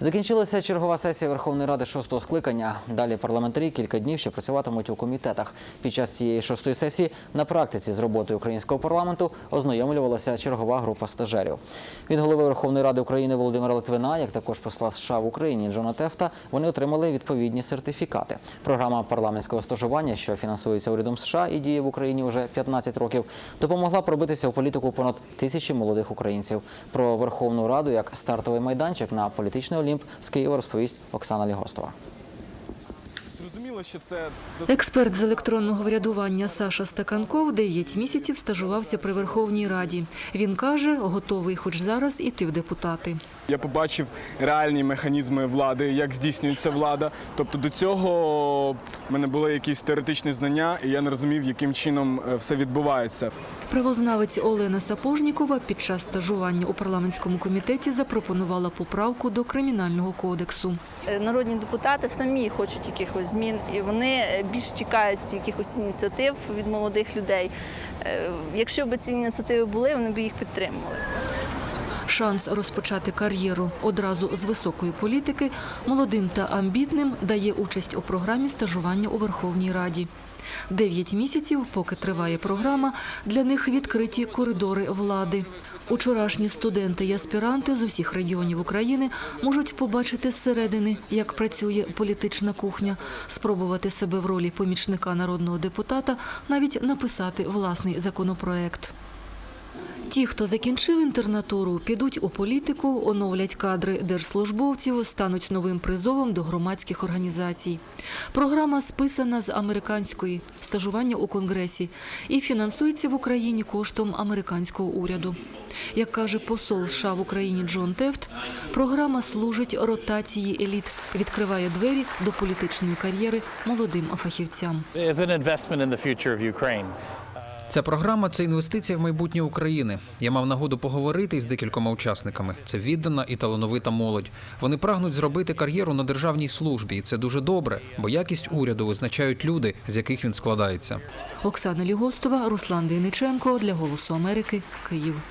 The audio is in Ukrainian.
Закінчилася чергова сесія Верховної Ради шостого скликання. Далі парламентарі кілька днів ще працюватимуть у комітетах. Під час цієї шостої сесії на практиці з роботою українського парламенту ознайомлювалася чергова група стажерів. Від голови Верховної Ради України Володимира Литвина, як також посла США в Україні Джона Тефта, вони отримали відповідні сертифікати. Програма парламентського стажування, що фінансується урядом США і діє в Україні вже 15 років, допомогла пробитися у політику понад тисячі молодих українців. Про Верховну Раду як стартовий майданчик на політичний Олімп з Києва розповість Оксана Лігостова. Зрозуміло, що це Експерт з електронного врядування Саша Стаканков 9 місяців стажувався при Верховній Раді. Він каже, готовий хоч зараз іти в депутати. я побачив реальні механізми влади, як здійснюється влада. Тобто до цього в мене були якісь теоретичні знання, і я не розумів, яким чином е, все відбувається. Правознавець Олена Сапожнікова під час стажування у парламентському комітеті запропонувала поправку до кримінального кодексу. Е, Народні депутати самі хочуть якихось змін, і вони більш чекають якихось ініціатив від молодих людей. Е, Якщо б ці ініціативи були, вони б їх підтримували. Шанс розпочати кар'єру одразу з високої політики молодим та амбітним дає участь у програмі стажування у Верховній Раді. Дев'ять місяців, поки триває програма, для них відкриті коридори влади. Учорашні студенти і аспіранти з усіх регіонів України можуть побачити зсередини, як працює політична кухня, спробувати себе в ролі помічника народного депутата, навіть написати власний законопроект. Ті, хто закінчив інтернатуру, підуть у політику, оновлять кадри держслужбовців, стануть новим призовом до громадських організацій. Програма списана з американської стажування у конгресі і фінансується в Україні коштом американського уряду. Як каже посол США в Україні Джон Тефт, програма служить ротації еліт, відкриває двері до політичної кар'єри молодим фахівцям. Ця програма це інвестиція в майбутнє України. Я мав нагоду поговорити із декількома учасниками. Це віддана і талановита молодь. Вони прагнуть зробити кар'єру на державній службі, і це дуже добре, бо якість уряду визначають люди, з яких він складається. Оксана Лігостова, Руслан Дейниченко для Голосу Америки, Київ.